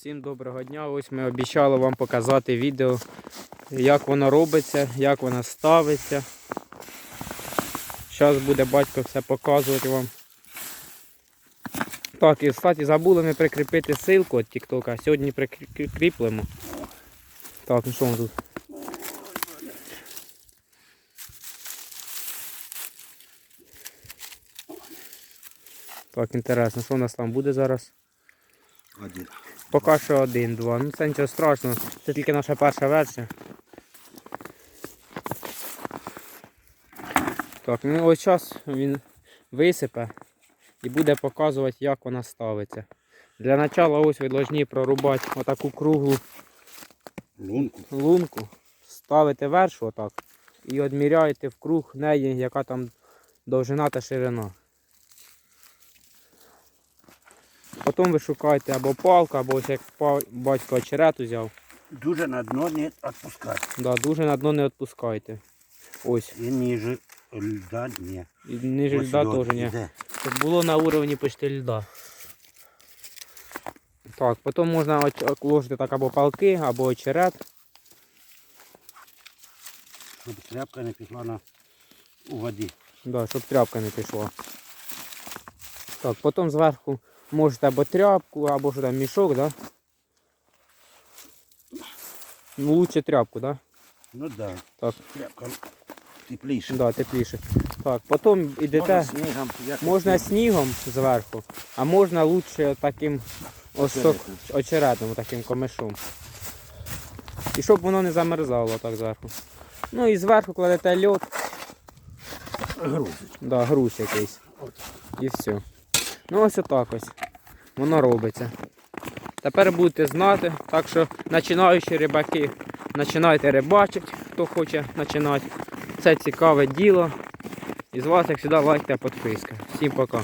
Всім доброго дня. Ось ми обіцяли вам показати відео, як воно робиться, як воно ставиться. Зараз буде батько все показувати вам. Так, і кстати, забули ми прикріпити ссылку від Тіктока. Сьогодні прикріплемо. Так, ну що ми тут? Так, інтересно, що у нас там буде зараз? Один. Поки що один-два. Ну це нічого страшного. Це тільки наша перша версія. Так, ну ось час він висипе і буде показувати, як вона ставиться. Для початку ось ви повинні прорубати отаку круглу Лунку. лунку, ставите вершу отак і відміряєте в круг неї, яка там довжина та ширина. Потім ви шукаєте або палку, або ось як батько очерет взяв. Дуже на дно не відпускати. Да, дуже на дно не відпускайте. Ось. І ніже льда ні. І ниже Ось льда теж ні. іде. Щоб було на уровні почти льда. Так, потім можна ложити так або палки, або очерет. Щоб тряпка не пішла на у воді. Да, щоб тряпка не пішла. Так, потім зверху можете або тряпку, або що там мішок, да? Ну, лучше тряпку, да? Ну так, Так, тряпка тепліше. да, тепліше. Так, потім йдете, Можна снігом, можна снігом зверху, а можна лучше таким ось Очеретом. таким комишом. І щоб воно не замерзало так зверху. Ну і зверху кладете льод, грузить. да, груз якийсь. От. І все. Ну ось отак ось. Воно робиться. Тепер будете знати, так що починаючі рибаки, починайте рибачити, хто хоче починати. Це цікаве діло. І з вас, як завжди, лайк та підписка. Всім пока.